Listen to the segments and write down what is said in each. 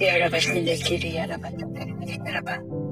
Bir araba şimdi kirli araba. Bir araba.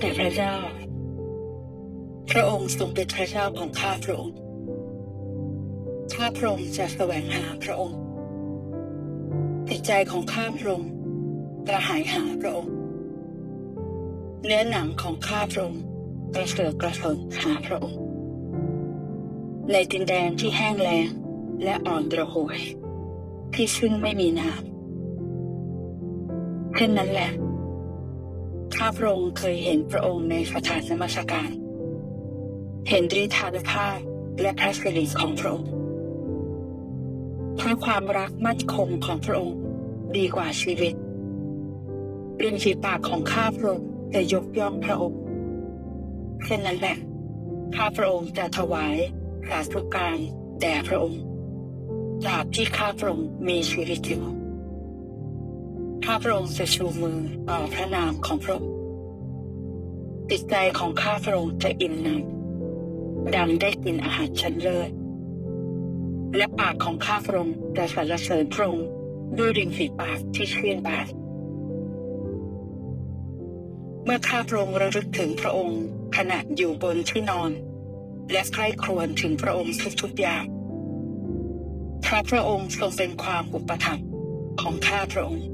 แต่พระเจ้า พระองค์ทรงเป็นพระเจ้าของข้าพระองค์ข้าพระองค์จะแสวงหาพระองค์จิตใจของข้าพระองค์กระหายหาพระองค์เนื้อหนังของข้าพระองค์กระเสือกกระสนหาพระองค์ ในดินแดนที่แห้งแล้งและอ่อนระหวยที่ซึ่งไม่มีน้ำเช่นนั้นแหละ ข้าพระองค์เคยเห็นพระองค์ในสถานนมัสการ เห็นฤทธานุภาพและพระสิริของพระองค์เพราะความรักมั่นคงของพระองค์ดีกว่าชีวิตริมฝีปากของข้าพระองค์จะยกย่องพระองค์เช่นนั้นแหละ ข้าพระองค์จะถวายสาธุการแด่พระองค์ตราบที่ข้าพระองค์มีชีวิตอยู่ ข้าพระองค์จะชูมือต่อพระนามของพระองค์จิตใจของข้าพระองค์จะอิ่มหนำดังได้กินอาหารชั้นเลิศและปากของข้าพระองค์จะสรรเสริญพระองค์ด้วยริมฝีปากที่เชื่อนบานเมื่อข้าพระองค์ระลึกถึงพระองค์ขณะอยู่บนที่นอน และใคร่ครวญถึงพระองค์ทุกๆอย่างพระพระองค์ทรงเป็นความอุปถัมภ์ของข้าพระองค์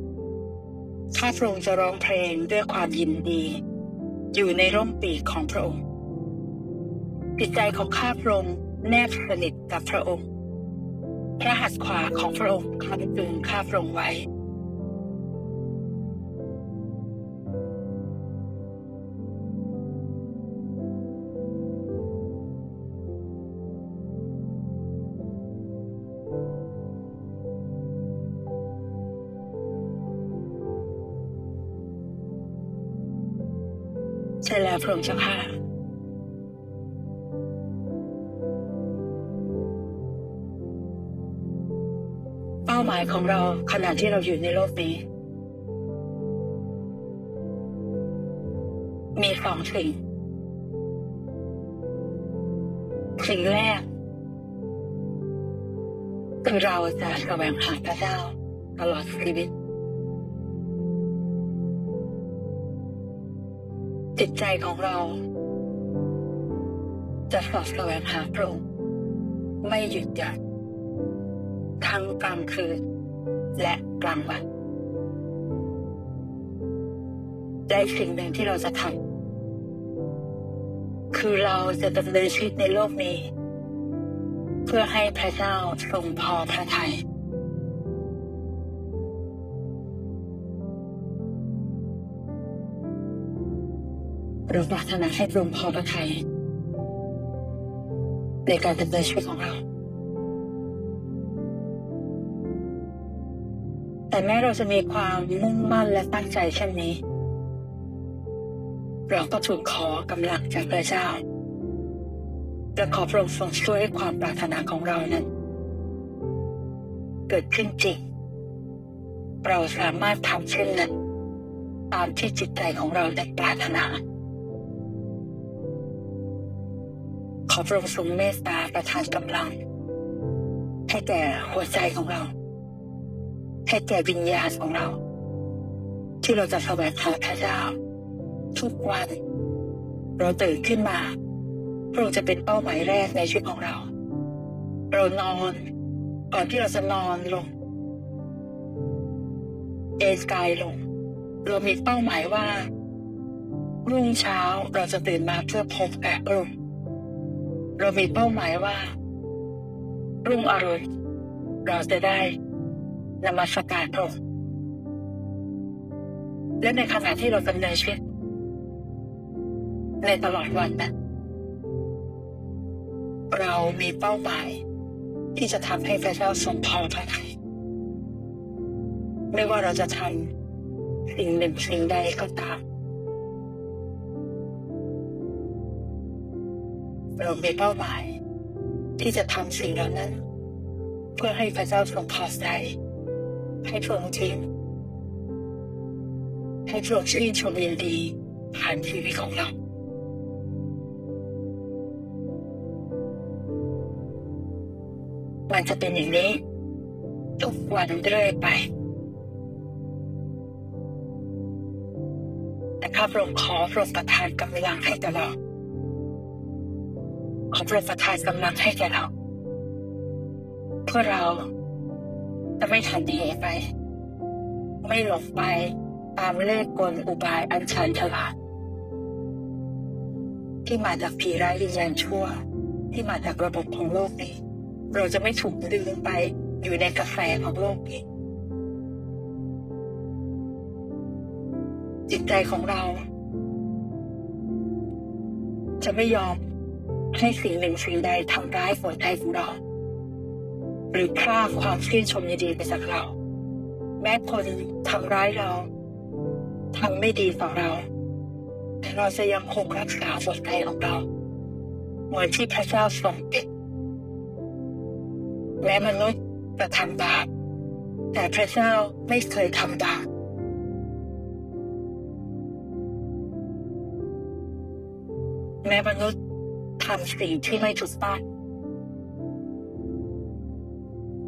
ข้าพระองค์จะร้องเพลงด้วยความยินดี อยู่ในร่มปีกของพระองค์จิตใจของข้าพระองค์แนบสนิทกับพระองค์ พระหัตถ์ขวาของพระองค์ค้ำตึงข้าพระองค์ไว้ ใช่แล้วพระองค์เจ้าค่ะเป้าหมายของเราขณะที่เราอยู่ในโลกนี้ มีสองสิ่ง สิ่งแรกคือเราจะแสวงหาพระเจ้าตลอดชีวิต จิตใจของเรา จะสอดแสวงหาพระองค์ไม่หยุดหยัดทั้งกลางคืน และกลางวันและอีกสิ่งหนึ่งที่เราจะทำคือเราจะดำเนินชีวิตในโลกนี้ เพื่อให้พระเจ้าทรงพอพระทัย เราปรารถนาให้พระองค์พอพระทัยในการดำเนินชีวิตของเรา แต่แม้เราจะมีความมุ่งมั่นและตั้งใจเช่นนี้ เราก็ถูกขอกำลังจากพระเจ้าและขอพระองค์ทรงช่วยให้ความปรารถนาของเรานั้น เกิดขึ้นจริง เราสามารถทำเช่นนั้น ตามที่จิตใจของเราได้ปรารถนา ขอพระองค์ทรงเมตตาประทานกำลัง ให้แก่หัวใจของเรา ให้แก่วิญญาณของเรา ที่เราจะแสวงหาพระเจ้า ทุกวัน เราตื่นขึ้นมา พระองค์จะเป็นเป้าหมายแรกในชีวิตของเรา เรานอนก่อนที่เราจะนอนลง เอนสกายลง เรามีเป้าหมายว่ารุ่งเช้าเราจะตื่นมาเพื่อพบกับพระองค์ เรามีเป้าหมายว่า รุ่งอรุณเราจะได้นมัสการพระองค์และในขณะที่เราดำเนินชีวิตในตลอดวันนั้นเรามีเป้าหมาย ที่จะทำให้พระเจ้าทรงพอพระทัยไม่ว่าเราจะทำสิ่งหนึ่งสิ่งใดก็ตาม เรามีเป้าหมาย ที่จะทำสิ่งเหล่านั้น เพื่อให้พระเจ้าทรงพอใจให้พระองค์ทิ้งให้พระองค์ชื่นชมยินดีผ่านชีวิตของเรามันจะเป็นอย่างนี้ ทุกวันเรื่อยไป แต่ข้าพระองค์ขอพระองค์ประทานกำลังให้แก่เราขอพระองค์ประทานกำลังให้แก่เรา เพื่อเราจะไม่ทันเหไป ไม่หลงไปตามเลขกลอุบายอันชันฉลาดที่มาจากผีร้ายวิญญาณชั่ว ที่มาจากระบบของโลกนี้ เราจะไม่ถูกดึงไปอยู่ในกาแฟของโลกนี้จิตใจของเรา จะไม่ยอม ให้สิ่งหนึ่งสิ่งใดทำร้ายหัวใจของเรา หรือพรากความชื่นชมยินดีไปจากเรา แม้คนทำร้ายเราทำไม่ดีต่อเรา แต่เราจะยังคงรักษาหัวใจของเราเหมือนที่พระเจ้าทรงเป็นแม้มนุษย์จะทำบาปแต่พระเจ้าไม่เคยทำบาปแม้มนุษย์ ทำสิ่งที่ไม่ถูกต้อง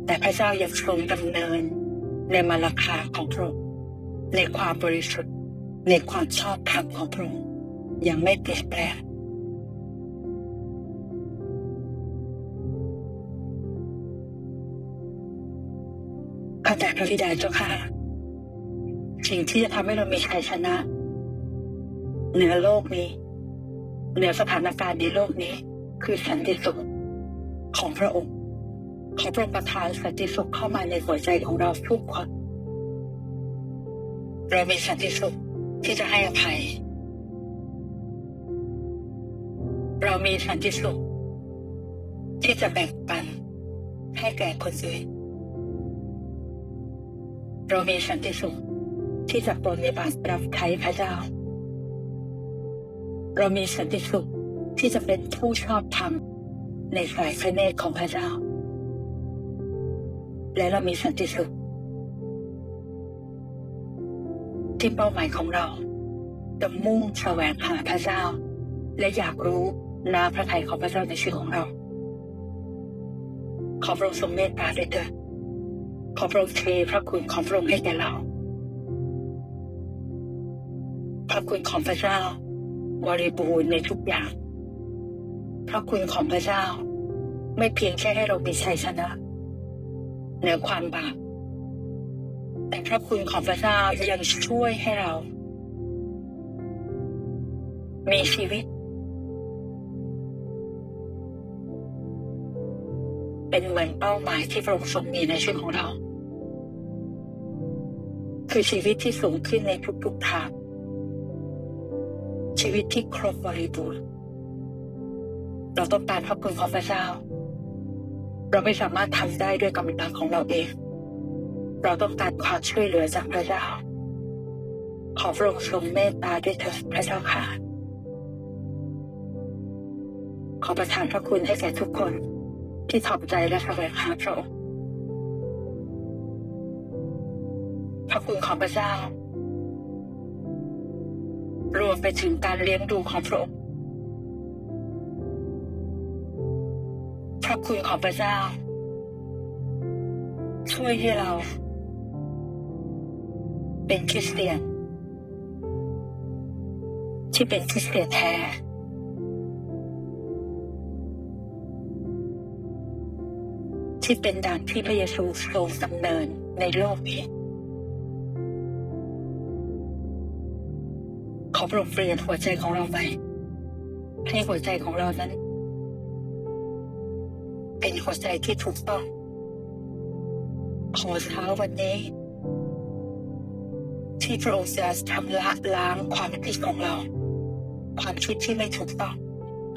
แต่พระเจ้ายังทรงดำเนินในมาราคาของพระองค์ในความบริสุทธิ์ในความชอบธรรมของพระองค์ยังไม่เปลี่ยนแปลงข้าแต่พระบิดาเจ้าค่ะ สิ่งที่จะทำให้เรามีชัยชนะเหนือโลกนี้ เหนือสถานการณ์ในโลกนี้ คือสันติสุขของพระองค์ขอพระองค์ประทานสันติสุขเข้ามาในหัวใจของเราทุกคนเรามีสันติสุขที่จะให้อภัย เรามีสันติสุขที่จะแบ่งปันให้แก่คนอื่นเรามีสันติสุขที่จะปรนนิบัติรับใช้พระเจ้า เรามีสันติสุขที่จะเป็นผู้ชอบธรรมในสายพระเนตรของพระเจ้า และเรามีสันติสุขที่เป้าหมายของเราจะมุ่งแสวงหาพระเจ้า และอยากรู้นาพระทัยของพระเจ้าในชีวิตของเรา ขอพระองค์ทรงเมตตาด้วยเถิดขอพระองค์เทพระคุณของพระองค์ให้แก่เรา พระคุณของพระเจ้า บริบูรณ์ในทุกอย่าง พระคุณของพระเจ้า ไม่เพียงแค่ให้เรามีชัยชนะเหนือความบาป แต่พระคุณของพระเจ้ายังช่วยให้เรา มีชีวิต เป็นเหมือนเป้าหมายที่พระองค์ทรงมีในชีวิตของเรา คือชีวิตที่สูงขึ้นในทุกๆทาง ชีวิตที่ครบบริบูรณ์ เราต้องการพระคุณของพระเจ้า เราไม่สามารถทำได้ด้วยกำลังของเราเอง เราต้องการความช่วยเหลือจากพระเจ้า ขอพระองค์ทรงเมตตาด้วยเถิดพระเจ้าค่ะ ขอประทานพระคุณให้แก่ทุกคนที่ถ่อมใจและแสวงหาพระองค์พระคุณของพระเจ้า รวมไปถึงการเลี้ยงดูของพระองค์พระคุณของพระเจ้า ช่วยให้เรา เป็นคริสเตียน ที่เป็นคริสเตียนแท้ที่เป็นดังที่พระเยซูทรงดำเนินในโลกนี้ อพระองค์เปลี่ยนหัวใจของเราไปให้หัวใจของเรานั้น เป็นหัวใจที่ถูกต้องขอเช้าวันนี้ ที่พระองค์จะชำระล้างความคิดของเรา ความคิดที่ไม่ถูกต้อง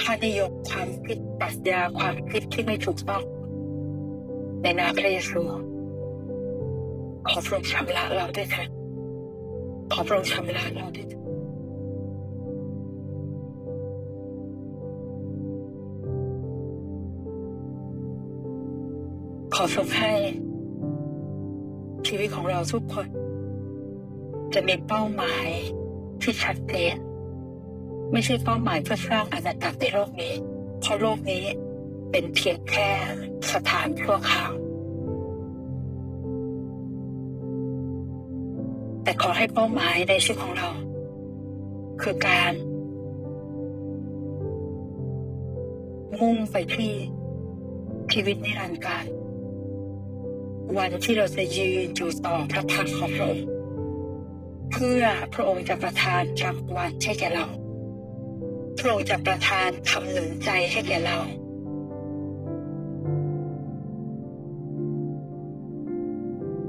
ค่านิยมความคิดปรัชญาความคิดที่ไม่ถูกต้อง ในนามพระเยซูขอพระองค์ชำระเราด้วยเถิดขอพระองค์ชำระเราด้วยเถิด ขอทรงให้ ชีวิตของเราทุกคน จะมีเป้าหมายที่ชัดเจนไม่ใช่เป้าหมายเพื่อสร้างอาณาจักรในโลกนี้ เพราะโลกนี้เป็นเพียงแค่สถานชั่วคราวแต่ขอให้เป้าหมายในชีวิตของเรา คือการ มุ่งไปที่ชีวิตนิรันดร์การ วันที่เราจะยืนอยู่ต่อพระพักของพระองค์เพื่อพระองค์จะประทานรางวัลให้แก่เรา พระองค์จะประทานคำหนุนใจให้แก่เรา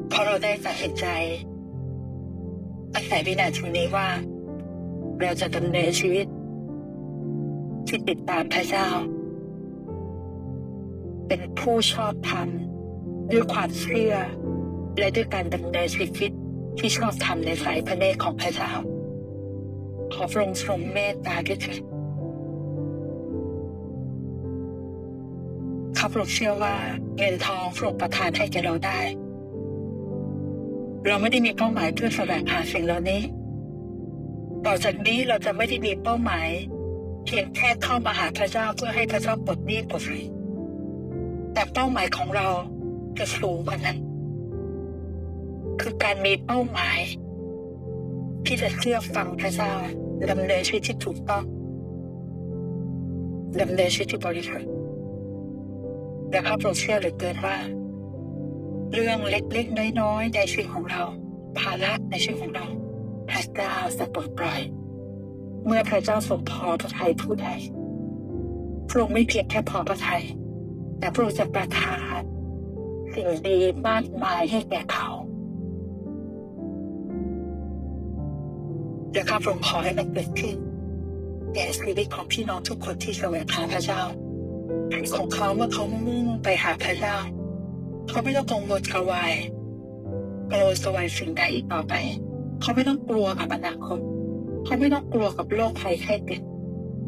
เพราะเราได้ตัดสินใจตั้งแต่วินาทีนี้ว่า เราจะดำเนินชีวิต ที่ติดตามพระเจ้า เป็นผู้ชอบธรรม ด้วยความเชื่อ และด้วยการดำเนินชีวิตที่ชอบธรรมในสายพระเนตรของพระเจ้า ขอพระองค์ทรงเมตตาด้วยเถิดข้าพระองค์เชื่อว่าเงินทองพระองค์ประทานให้แก่เราได้ เราไม่ได้มีเป้าหมายเพื่อแสวงหาสิ่งเหล่านี้ ต่อจากนี้เราจะไม่ได้มีเป้าหมาย เพียงแค่เข้ามาหาพระเจ้าเพื่อให้พระเจ้าปลดหนี้ปลดสินแต่เป้าหมายของเรา จะสูงกว่านั้น คือการมีเป้าหมาย ที่จะเชื่อฟังพระเจ้าดำเนินชีวิตที่ถูกต้องดำเนินชีวิตที่บริสุทธิ์และข้าพระองค์เชื่อเหลือเกินว่า เรื่องเล็กๆน้อยๆในชีวิตของเรา ภาระในชีวิตของเราพระเจ้าจะปลดปล่อย เมื่อพระเจ้าทรงพอพระทัยผู้ใดพระองค์ไม่เพียงแค่พอพระทัยแต่พระองค์จะประทาน สิ่งดีมากมายให้แก่เขาและข้าพระองค์ขอให้มันเกิดขึ้นแก่ชีวิตของพี่น้องทุกคนที่แสวงหาพระเจ้าของเขาเมื่อเขามุ่งไปหาพระเจ้า เขาไม่ต้องกังวลกระวายกลัวสวายสิ่งใดอีกต่อไป เขาไม่ต้องกลัวกับอนาคตเขาไม่ต้องกลัวกับโรคภัยไข้เจ็บ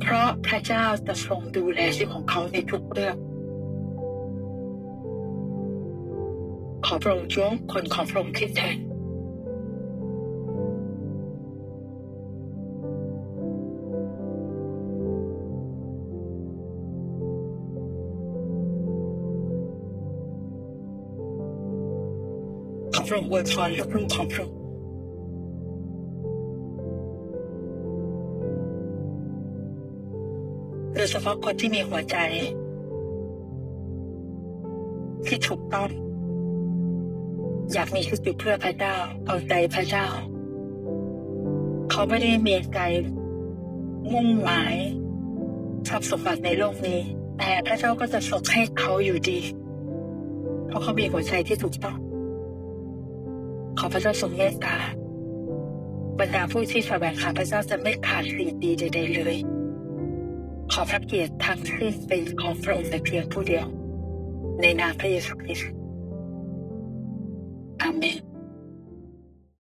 เพราะพระเจ้าจะทรงดูแลชีวิตของเขาในทุกเรื่อง ขอพระองค์ช่วยคนของพระองค์คิดแทนขอพระองค์อวยพรลูกๆของพระองค์โดยเฉพาะคนที่มีหัวใจ ที่ถูกต้อง อยากมีชีวิตอยู่เพื่อพระเจ้า เอาใจพระเจ้า เขาไม่ได้มีใจมุ่งหมายทรัพย์สมบัติในโลกนี้ แต่พระเจ้าก็จะส่งให้เขาอยู่ดี เพราะเขามีหัวใจที่ถูกต้อง ขอพระเจ้าทรงเมตตาบรรดาผู้ที่แสวงหาพระเจ้าจะไม่ขาดสิ่งดีใดๆเลย ขอพระเกียรติทั้งสิ้นเป็นของพระองค์แต่เพียงผู้เดียว ในนามพระเยซูคริสต์ อาเมน